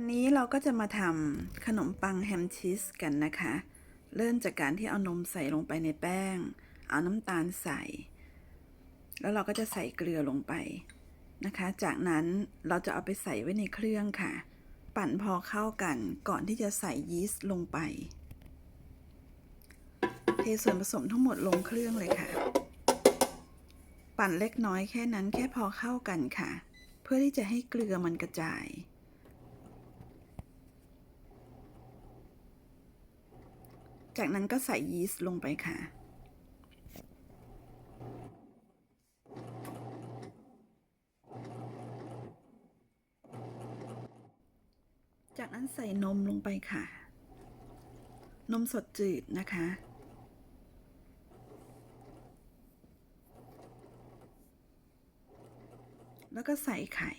วันนี้เราก็จะมาทำขนมปังแฮมชีสกันนะคะ เริ่มจากการที่เอานมใส่ลงไปในแป้ง เอาน้ำตาลใส่ แล้วเราก็จะใส่เกลือลงไปนะคะ จากนั้นเราจะเอาไปใส่ไว้ในเครื่องค่ะ ปั่นพอเข้ากันก่อนที่จะใส่ยีสต์ลงไป เทส่วนผสมทั้งหมดลงเครื่องเลยค่ะ ปั่นเล็กน้อยแค่นั้นแค่พอเข้ากันค่ะ เพื่อที่จะให้เกลือมันกระจาย จากนั้นก็ใส่ยีสต์ลงไปค่ะ จากนั้นใส่นมลงไปค่ะ นมสดจืดนะคะแล้วก็ใส่ไข่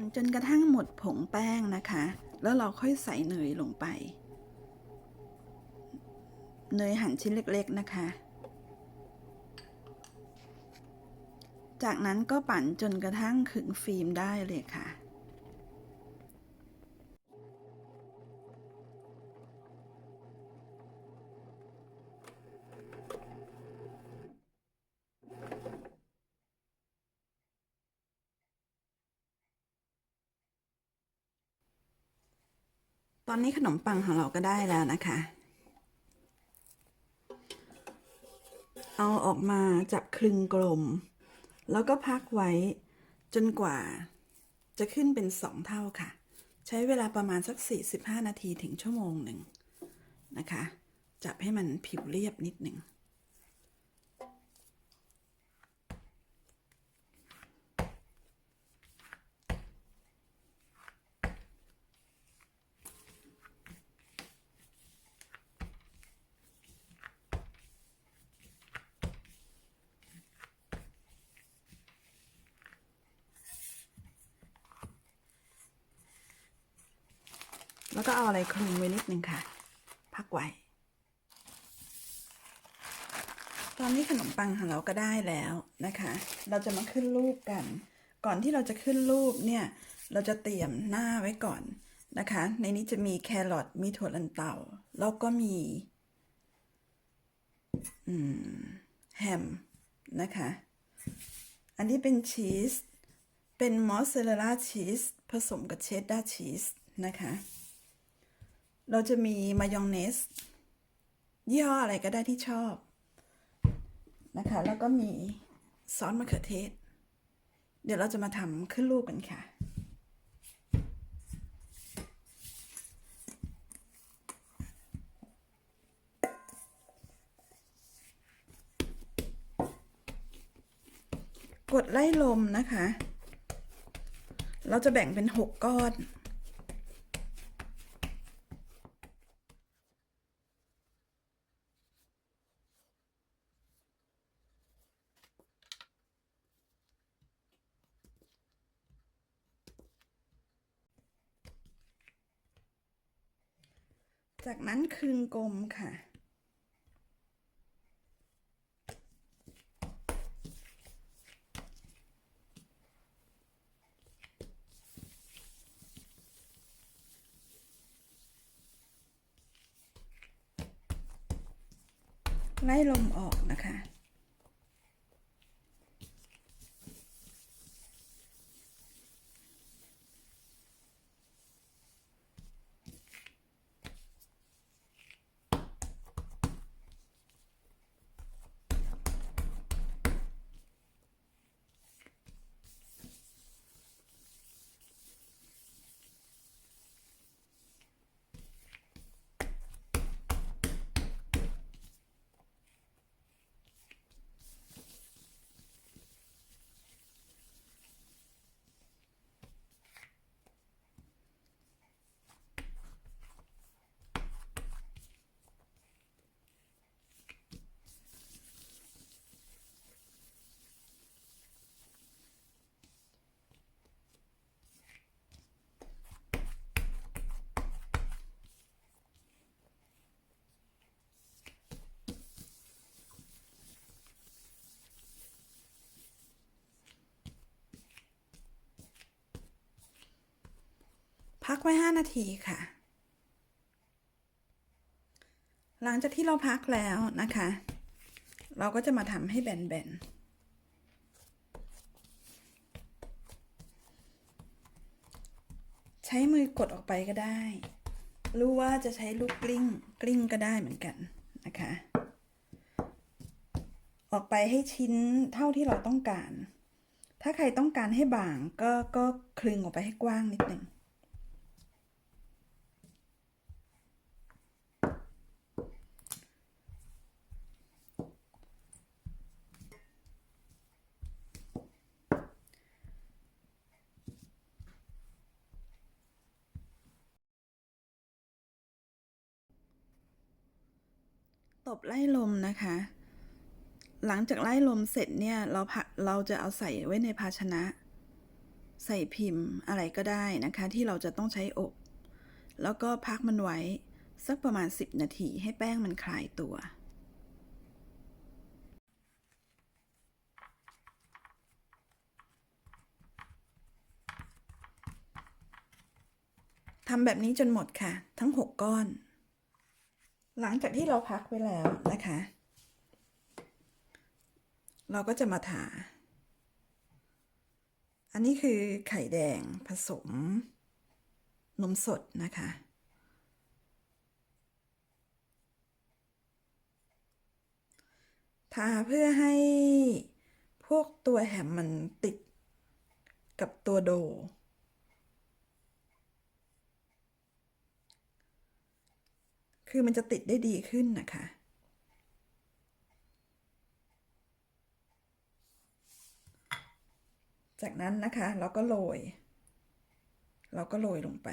ปั่นจนกระทั่งหมดผงแป้งนะคะ แล้วเราค่อยใส่เนยลงไป เนยหั่นชิ้นเล็กๆนะคะ จากนั้นก็ปั่นจนกระทั่งขึงฟิล์มได้เลยค่ะ ตอนนี้ขนมปังของเราก็ได้แล้วนะคะ เอาออกมาจับคลึงกลม แล้วก็พักไว้จนกว่าจะขึ้นเป็นสองเท่าค่ะ ใช้เวลาประมาณสัก 45 นาทีถึงชั่วโมงหนึ่งนะคะ จับให้มันผิวเรียบนิดหนึ่ง แล้วก็เอาอะไรคลุมไว้นิดนึงค่ะ พักไว้ ตอนนี้ขนมปังของเราก็ได้แล้วนะคะ เราจะมาขึ้นรูปกัน ก่อนที่เราจะขึ้นรูปเนี่ย เราจะเตรียมหน้าไว้ก่อนนะคะ ในนี้จะมีแครอท มีถั่วลันเตาแล้วก็มีมแฮมนะคะ อันนี้เป็นชีส เป็นมอสซาเรลล่าชีส ผสมกับเชดดาร์ชีสนะคะ เราจะมีมายองเนสยี่ห้ออะไรก็ได้ที่ชอบนะคะ แล้วก็มีซอสมะเขือเทศ เดี๋ยวเราจะมาทำขึ้นรูปกันค่ะ กดไล่ลมนะคะ เราจะแบ่งเป็นหกก้อน จากนั้นคลึงกลมค่ะ ไล่ลมออกนะคะ พักไว้ 5 นาทีค่ะ หลังจากที่เราพักแล้วนะคะ เราก็จะมาทำให้แบนๆ ใช้มือกดออกไปก็ได้ รู้ว่าจะใช้ลูกกลิ้งกลิ้งก็ได้เหมือนกันนะคะ ออกไปให้ชิ้นเท่าที่เราต้องการ ถ้าใครต้องการให้บางก็ก็คลึงออกไปให้กว้างนิดหนึ่ง ตบไล่ลมนะคะ หลังจากไล่ลมเสร็จเนี่ยเราพะเราจะเอาใส่ไว้ในภาชนะ ใส่พิมพ์อะไรก็ได้นะคะ ที่เราจะต้องใช้อบ แล้วก็พักมันไว้สักประมาณ 10 นาทีให้แป้งมันคลายตัวทำแบบนี้จนหมดค่ะ ทั้ง 6 ก้อน หลังจากที่เราพักไว้แล้วนะคะ เราก็จะมาทาอันนี้คือไข่แดงผสม นมสดนะคะ ทาเพื่อให้พวกตัวแฮมมันติดกับตัวโด คือมันจะติดได้ดีขึ้นนะคะจากนั้นนะคะเราก็โรย เราก็โรยลงไป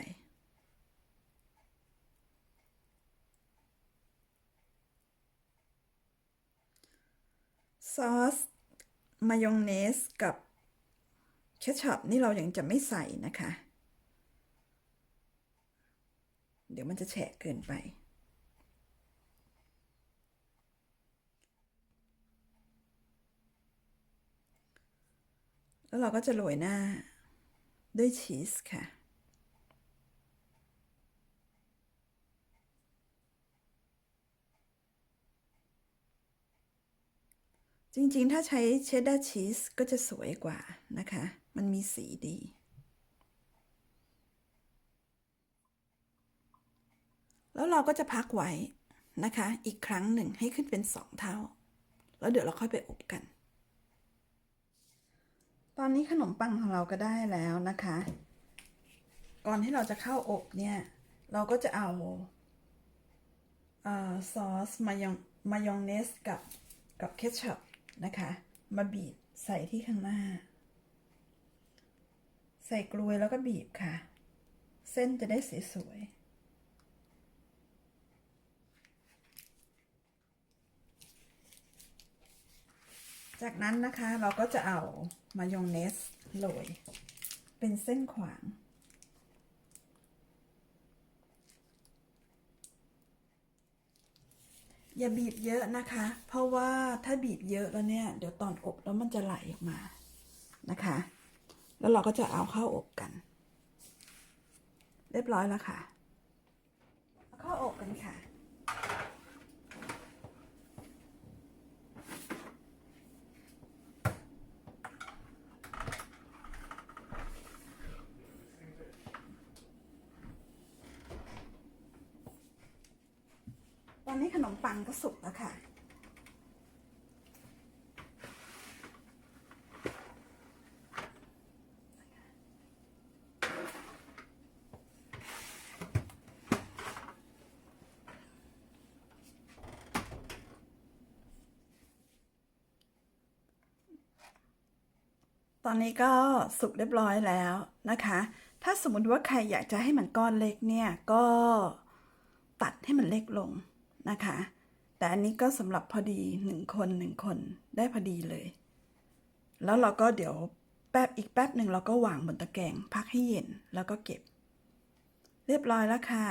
ซอส มายองเนสกับเคชัพนี่เรายัางจะไม่ใส่นะคะ เดี๋ยวมันจะแฉะเกินไป แล้วเราก็จะโรยหน้าด้วยชีสค่ะ จริงๆ ถ้าใช้เชดดาร์ชีสก็จะสวยกว่านะคะ มันมีสีดี แล้วเราก็จะพักไว้นะคะ อีกครั้งหนึ่งให้ขึ้นเป็นสองเท่า แล้วเดี๋ยวเราค่อยไปอบกัน ตอนนี้ขนมปังของเราก็ได้แล้วนะคะ ก่อนที่เราจะเข้าอบเนี่ย เราก็จะเอาเออซอสมายองมายองเนสกับกับเคชัพนะคะ มาบีบใส่ที่ข้างหน้า ใส่กลวยแล้วก็บีบค่ะ เส้นจะได้สวยๆ จากนั้นนะคะเราก็จะเอามายองเนสโรยเป็นเส้นขวาง อย่าบีบเยอะนะคะ เพราะว่าถ้าบีบเยอะแล้วเนี่ย เดี๋ยวตอนอบแล้วมันจะไหลออกมานะคะ แล้วเราก็จะเอาเข้าอบกัน เรียบร้อยแล้วค่ะเอาเข้าอบกันค่ะ ต อนนี้ขนมปังก็สุกแล้วค่ะ ตอนนี้ก็สุกเรียบร้อยแล้วนะคะ ถ้าสมมติว่าใครอยากจะให้มันก้อนเล็กเนี่ยก็ตัดให้มันเล็กลง นะคะ แต่อันนี้ก็สำหรับพอดีหนึ่งคนหนึ่งคนได้พอดีเลย แล้วเราก็เดี๋ยวแป๊บอีกแป๊บหนึ่งเราก็วางบนตะแกรงพักให้เย็นแล้วก็เก็บ เรียบร้อยแล้วค่ะ